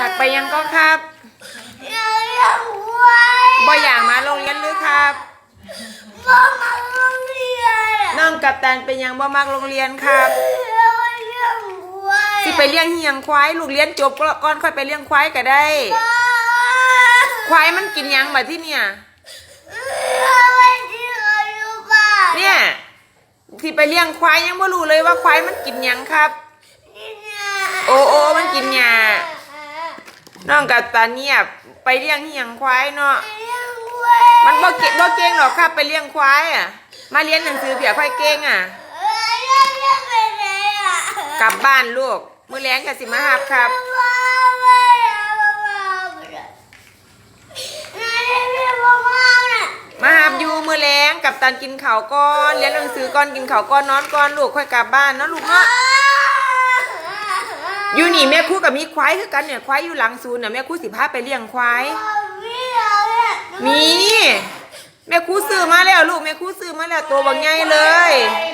อยากไปยังก็ครับอยากเลี้ยงควายบ่อยากมาโรงเรียนหรือครับบ่มาโรงเรียนอะน้องกับตันเป็นยังบ่มักโรงเรียนครับอยากเลี้ยงควายสิไปเลี้ยงเฮียงควายลูกเรียนจบก่อนค่อยไปเลี้ยงควายก็ได้บ้าควายมันกินหยังบัดที่เนี่ยเอาไว้ที่อายุบ้านเนี่ยที่ไปเลี้ยงควายยังไม่รู้เลยว่าควายมันกินหยังครับ นี่เนี่ย โอ้โอ้มันกินหญ้า น้องกับตาเนี่ยไปเลี้ยงเฮียงควายเนาะเลี้ยงควายมันบ่เก่งบ่เก่งหรอกครับไปเลี้ยงควายอะ มาเรียนหนังสือเพียค่อยเก่งอะเออเลี้ยงเลี้ยงไปไหนอะกลับบ้านลูกมื้อแลงก็สิมาหาบครับบ้าไม่เอาบ้าไม่เอานายเรียกว่าบ้าน่ะมาหาบอยู่มื้อแลงกับตันกินข้าวก่อนเรียนหนังสือก่อนกินข้าวก่อนนอนก่อนลูกค่อยกลับบ้านเนาะลูกเนาะ อยู่นี่แม่ครูกับมีควายคือกันเนี่ยควายอยู่หลังศูนย์น่ะแม่ครูสิพาไปเลี้ยงควายมีเอาเนี่ยมีแม่ครูซื้อมาแล้วลูกแม่ครูซื้อมาแล้วตัวบางใหญ่เลยไ